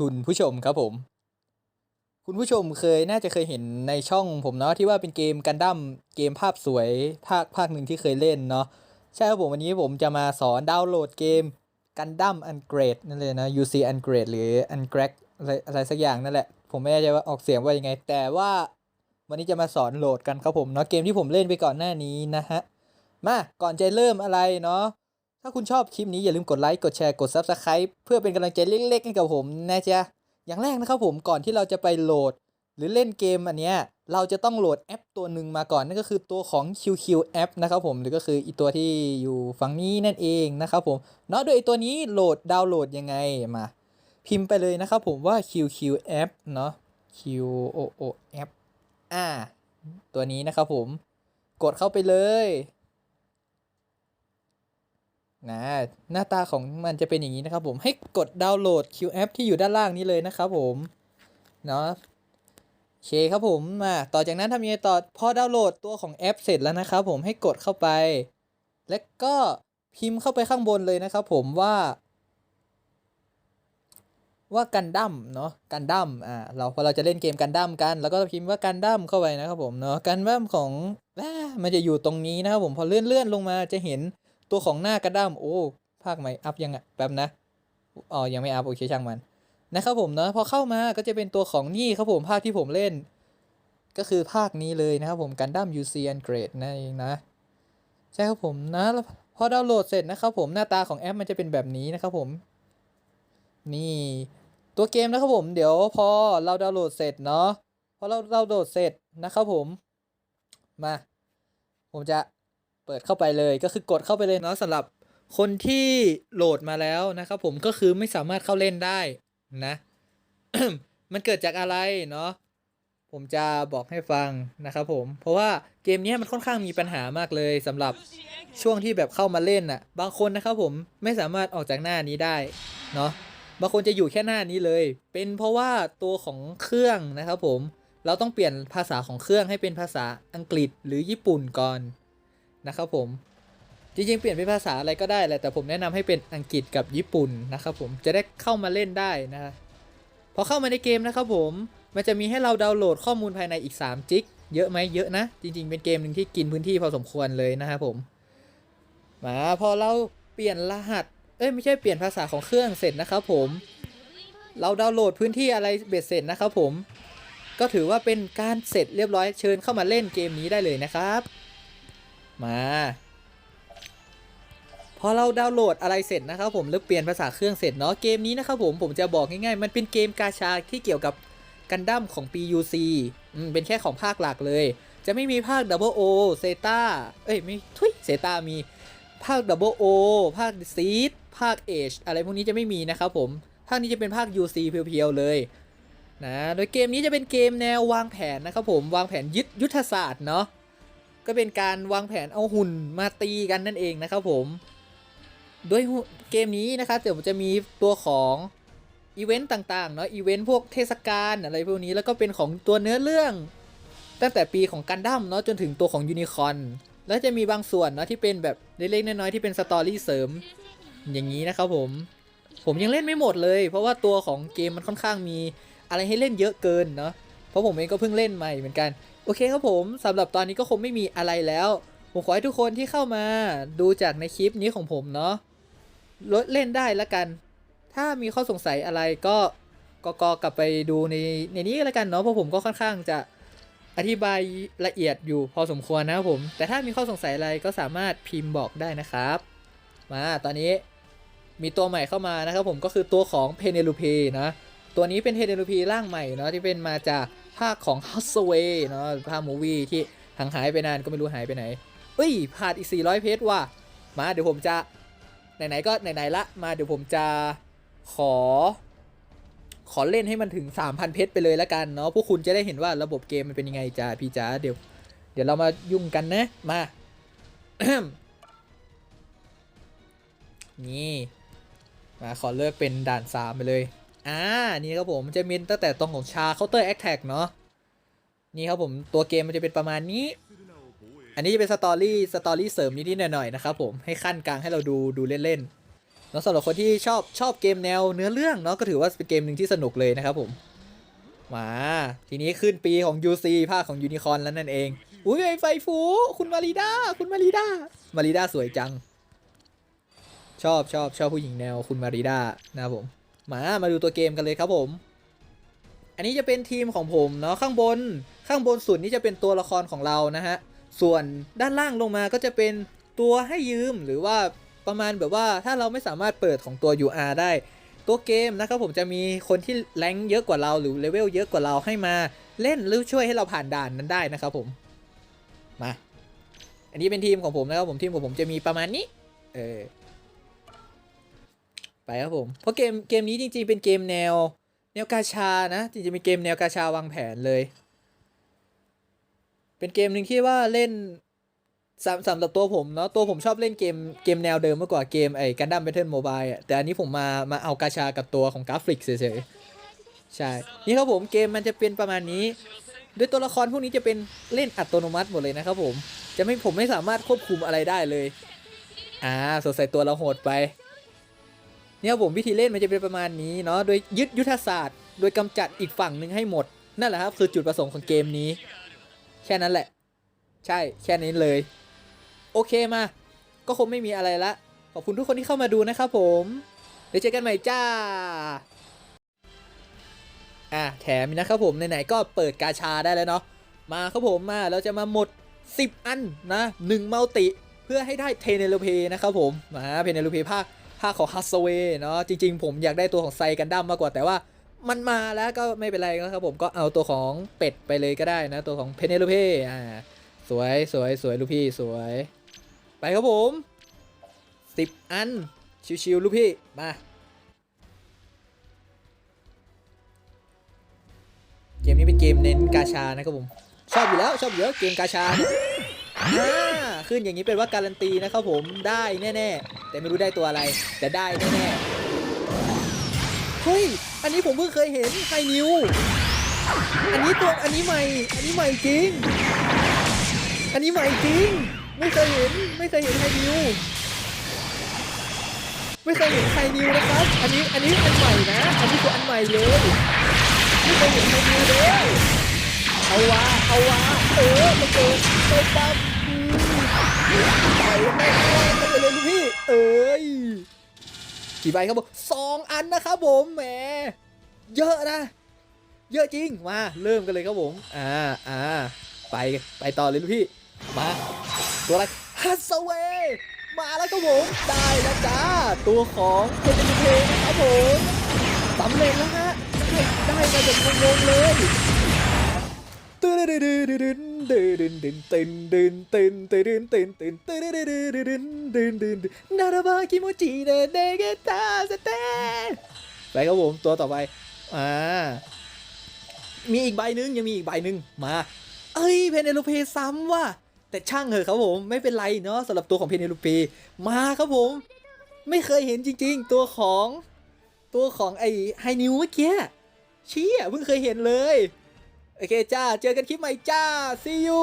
คุณผู้ชมครับผม คุณผู้ชมเคยน่าจะเคยเห็นในช่องผมเนาะที่ว่าเป็นเกมกันดั้มเกมภาพสวยภาคภาคหนึ่งที่เคยเล่นเนาะใช่ครับผมวันนี้ผมจะมาสอนดาวน์โหลดเกมกันดั้มอันเกรดนั่นเลยนะ UC อันเกรดหรืออันเกรกอะไรอะไรสักอย่างนั่นแหละ ผมไม่แน่ใจว่าออกเสียงว่ายังไง แต่ว่าวันนี้จะมาสอนโหลดกันครับผมเนาะเกมที่ผมเล่นไปก่อนหน้านี้นะฮะมาก่อนจะเริ่มอะไรเนาะ ถ้าคุณชอบคลิปนี้อย่าลืมกดไลค์ กดแชร์ กด Subscribe เพื่อเป็นกำลังใจเล็กๆ ให้กับผมนะจ๊ะ อย่างแรกนะครับผมก่อนที่เราจะไปโหลด หรือเล่นเกมอันเนี้ยเราจะต้องโหลดแอปตัวหนึ่งมาก่อนนั่นก็คือตัวของ QQ App นะครับผมหรือก็คืออีตัวที่อยู่ฝั่งนี้นั่นเองนะครับผมเนาะโดยไอตัวนี้โหลดดาวน์โหลดยังไงมา พิมพ์ไปเลยนะครับผมว่า QQ App เนาะ Q O O App อ่าตัวนี้นะครับผมกดเข้าไปเลย นะหน้าตาของมันจะเป็นอย่างนี้นะครับผมให้กดดาวน์โหลด Q App ที่อยู่ด้านล่างนี้เลยนะครับผมเนาะโอเคครับผมมาต่อจากนั้นทำยังไงต่อพอดาวน์โหลดตัวของแอปเสร็จแล้วนะครับผมให้กดเข้าไป และก็พิมพ์เข้าไปข้างบนเลยนะครับผมว่า ว่ากันดั้มเนาะกันดั้มอ่าเราพอเราจะเล่นเกมกันดั้มกัน แล้วก็พิมพ์ว่ากันดั้มเข้าไปนะครับผมเนาะกันดั้มของมันจะอยู่ตรงนี้นะครับผมพอเลื่อนเลื่อนลงมาจะเห็น ตัวของหน้ากระด้ามโอ้ภาคใหม่อัพยังอะแป๊บนะอ๋อยังไม่อัพโอเคช่างมันนะครับผมเนาะพอเข้ามาก็จะเป็นตัวของนี่ครับผมภาคที่ผมเล่น ก็คือภาคนี้เลยนะครับผมกันดั้ม UC and Grade นั่นเองนะ ใช่ครับผมนะพอดาวน์โหลดเสร็จนะครับผมหน้าตาของแอปมันจะเป็นแบบนี้นะครับผม นี่ ตัวเกมนะครับผม เดี๋ยวพอเราดาวน์โหลดเสร็จเนาะพอเราดาวน์โหลดเสร็จนะครับผมมา ผมจะ เปิดเข้าไปเลยก็คือกดเข้าไปเลยเนาะสำหรับคนที่โหลดมาแล้วนะครับผมก็คือไม่สามารถเข้าเล่นได้นะ มันเกิดจากอะไรเนาะผมจะบอกให้ฟังนะครับผม เพราะว่าเกมนี้มันค่อนข้างมีปัญหามากเลยสำหรับช่วงที่แบบเข้ามาเล่นน่ะ บางคนนะครับผมไม่สามารถออกจากหน้านี้ได้เนาะบางคนจะอยู่แค่หน้านี้เลย เป็นเพราะว่าตัวของเครื่องนะครับผมเราต้องเปลี่ยนภาษาของเครื่องให้เป็นภาษาอังกฤษหรือญี่ปุ่นก่อน นะครับผม จริงๆ เปลี่ยนเป็นภาษาอะไรก็ได้แหละแต่ผมแนะนำให้เป็นอังกฤษกับญี่ปุ่นนะครับผมจะได้เข้ามาเล่นได้นะพอเข้ามาในเกมนะครับผมมันจะมีให้เราดาวน์โหลดข้อมูลภายในอีก3จิกเยอะไหมเยอะนะ จริง ๆ เป็นเกมหนึ่งที่กินพื้นที่พอสมควรเลยนะครับผมมาพอเราเปลี่ยนรหัส เอ้ยไม่ใช่เปลี่ยนภาษาของเครื่องเสร็จนะครับผม เราดาวน์โหลดพื้นที่อะไรเบ็ดเสร็จนะครับผม ก็ถือว่าเป็นการเสร็จเรียบร้อยเชิญเข้ามาเล่นเกมนี้ได้เลยนะครับ มา พอเราดาวน์โหลดอะไรเสร็จนะครับผมแล้วเปลี่ยนภาษาเครื่องเสร็จเนาะเกมนี้นะครับผมผมจะบอกง่ายๆ มันเป็นเกมกาชาที่เกี่ยวกับกันดั้มของปี UC อืมเป็นแค่ของภาคหลักเลย จะไม่มีภาค Double O เซตาเอ้ยไม่ทุยเซตามีภาค Double O ภาค Seed ภาค Age อะไรพวกนี้จะไม่มีนะครับผม ภาคนี้จะเป็นภาค UC เพียวๆเลยนะ โดยเกมนี้จะเป็นเกมแนววางแผนนะครับผม วางแผนยึดยุทธศาสตร์เนาะ ก็เป็นการวางแผนเอาหุ่นมาตีกันนั่นเองนะครับผมโดยเกมนี้นะครับเดี๋ยวจะมีตัวของอีเวนต์ต่างๆเนาะอีเวนต์พวกเทศกาลอะไรพวกนี้แล้วก็เป็นของตัวเนื้อเรื่อง ตั้งแต่ปีของกันดั้มเนาะจนถึงตัวของยูนิคอนแล้วจะมีบางส่วนเนาะที่เป็นแบบเล็กๆน้อยๆที่เป็นสตอรี่เสริม อย่างนี้นะครับผม ผมยังเล่นไม่หมดเลย เพราะว่าตัวของเกมมันค่อนข้างมีอะไรให้เล่นเยอะเกินเนาะเพราะผมเองก็เพิ่งเล่นใหม่เหมือนกัน โอเคครับผมสำหรับตอนนี้ก็คงไม่มีอะไรแล้ว ผมขอให้ทุกคนที่เข้ามาดูจากในคลิปนี้ของผมเนาะลดเล่นได้แล้วกัน ถ้ามีข้อสงสัยอะไรก็ก็ก็กลับไปดูในในนี้แล้วกันเนาะเพราะผมก็ค่อนข้างจะอธิบายละเอียดอยู่พอสมควรนะครับผม แต่ถ้ามีข้อสงสัยอะไรก็สามารถพิมพ์บอกได้นะครับ มาตอนนี้มีตัวใหม่เข้ามานะครับผมก็คือตัวของเพเนลูเพนะตัวนี้เป็นเพเนลูพีร่างใหม่เนาะที่เป็นมาจาก ภาคของ h u s w a y เนาะภาคมูวี่ที่ห่างหายไปนานก็ไม่รู้หายไปไหนเอ้ยผ่านอีก 400 เพจว่ะมาเดี๋ยวผมจะไหนๆก็ไหนๆละมาเดี๋ยวผมจะขอ ขอเล่นให้มันถึง 3,000 เพชรไปเลยละกันเนาะพวกคุณจะได้เห็นว่าระบบเกมมันเป็นยังไงจ้าพี่จ้าเดี๋ยว เดี๋ยวเรามายุ่งกันนะ มานี่มาขอเลือกเป็นด่าน 3 ไปเลย อ่า นี่ครับผมจะมีตั้งแต่ตรงของชาเคาน์เตอร์แอคแท็กเนาะ นี่ครับผมตัวเกมมันจะเป็นประมาณนี้ อันนี้จะเป็นสตอรี่สตอรี่เสริมนิดๆหน่อยๆนะครับผมให้ขั้นกลางให้เราดูดูเล่นๆแล้วสำหรับคนที่ชอบชอบเกมแนวเนื้อเรื่องเนาะก็ถือว่าเป็นเกมหนึ่งที่สนุกเลยนะครับผมมาทีนี้ขึ้นปีของ UC ภาคของยูนิคอนแล้วนั่นเอง อุ้ยไฟฟู คุณมาริดาคุณมาริดามาริดาสวยจัง ชอบชอบชอบผู้หญิงแนวคุณมาริดานะครับผม มา มาดูตัวเกมกันเลยครับผม อันนี้จะเป็นทีมของผมเนาะข้างบน ข้างบนสุดนี่จะเป็นตัวละครของเรานะฮะ ส่วนด้านล่างลงมาก็จะเป็นตัวให้ยืมหรือว่าประมาณแบบว่าถ้าเราไม่สามารถเปิดของตัว UR ได้ ตัวเกมนะครับผมจะมีคนที่แรงค์เยอะกว่าเราหรือเลเวลเยอะกว่าเราให้มาเล่นหรือช่วยให้เราผ่านด่านนั้นได้นะครับผม มา อันนี้เป็นทีมของผมนะครับผมทีมของผมจะมีประมาณนี้ เออ ไปครับผม เพราะเกมเกมนี้จริงๆ เป็นเกมแนว แนวกาชานะ จริงๆเป็นเกมแนวกาชาวางแผนเลย เป็นเกมหนึ่งที่ว่าเล่นสำสำหรับตัวผมเนาะตัวผมชอบเล่นเกมเกมแนวเดิมมากกว่าเกมไอ้กันดั้มเบทเทิลโมบายอะแต่อันนี้ผมมามาเอากาชากับตัวของกราฟิกเฉยๆใช่นี่ครับผมเกมมันจะเป็นประมาณนี้ด้วยตัวละครพวกนี้จะเป็นเล่นอัตโนมัติหมดเลยนะครับผม จะไม่ผมไม่สามารถควบคุมอะไรได้เลย อ่าสดใส่ตัวเราโหดไป เนี่ยครับผมวิธีเล่นมันจะเป็นประมาณนี้เนาะโดยยึดยุทธศาสตร์ โดยกำจัดอีกฝั่งหนึ่งให้หมด นั่นแหละครับคือจุดประสงค์ของเกมนี้ แค่นั้นแหละ ใช่แค่นี้เลย โอเคมา ก็คงไม่มีอะไรละ ขอบคุณทุกคนที่เข้ามาดูนะครับผม เดี๋ยวเจอกันใหม่จ้าอะแถมนะครับผมไหนๆก็เปิดกาชาได้แล้วเนาะมาครับผมมาเราจะมาหมด 10 อันนะ1มัลติเพื่อให้ได้เทเนโลเพนะครับผมมาเพเนโลเพภาค ภาคของฮัสเวเนาะจริง ๆ ผมอยากได้ตัวของไซกันดั้มมากกว่าแต่ว่ามันมาแล้วก็ไม่เป็นไรนะครับผมก็เอาตัวของเป็ดไปเลยก็ได้นะ ตัวของเพเนโลเพอ่าสวยสวยสวยลูกพี่สวย ไปครับผมสิบอัน ชิวๆลูกพี่ มา เกมนี้เป็นเกมเน้นกาชานะครับผม ชอบอยู่แล้วชอบอยู่แล้วเกมกาชาอ่าขึ้นอย่างนี้เป็นว่าการันตีนะครับผมได้แน่ๆ แต่ไม่รู้ได้ตัวอะไร แต่ได้แน่ๆเฮ้ย อันนี้ผมเพิ่งเคยเห็นไฮนิว อันนี้ตัวอันนี้ใหม่ อันนี้ใหม่จริง อันนี้ใหม่จริง ไม่เคยเห็น ไม่เคยเห็นไฮนิว ไม่เคยเห็นไฮนิวนะครับ อันนี้ อันนี้อันใหม่นะ อันนี้คืออันใหม่เลย ไม่เคยเห็นไฮนิวเลยเอาวะเอาวะเออมาเจอเจอปั๊ม กี่ใบครับผมสองอันนะครับผมแหมเยอะนะ เยอะจริงมาเริ่มกันเลยครับผมอ่าอ่าไปไปต่อเลยลูกพี่มาตัวอะไรฮัสเวย์มาแล้วครับผมได้แล้วจ้าตัวของเพนเพนนะครับผมสำเร็จแล้วฮะได้มาจากงงๆเลย ตื่นตื่นตื่นตื่นตื่นตื่นตื่นตื่นตื่นตื่นตื่นตื่นตื่นตื่นตื่นตื่นนาราบาคิโมจิเดเดเกตาสเตไปครับผมตัวต่อไปอ่ามีอีกใบหนึ่งยังมีอีกใบหนึ่งมา เอ้ยเพเนโลเพซ้ำว่ะแต่ช่างเหอะครับผมไม่เป็นไรเนาะสำหรับตัวของเพเนโลเพมาครับผม ไม่เคยเห็นจริง ๆ ตัวของตัวของไอ้ไฮนิวเมื่อกี้เชี่ยเพิ่งเคยเห็นเลย โอเคจ้า เจอกันคลิปใหม่จ้า see you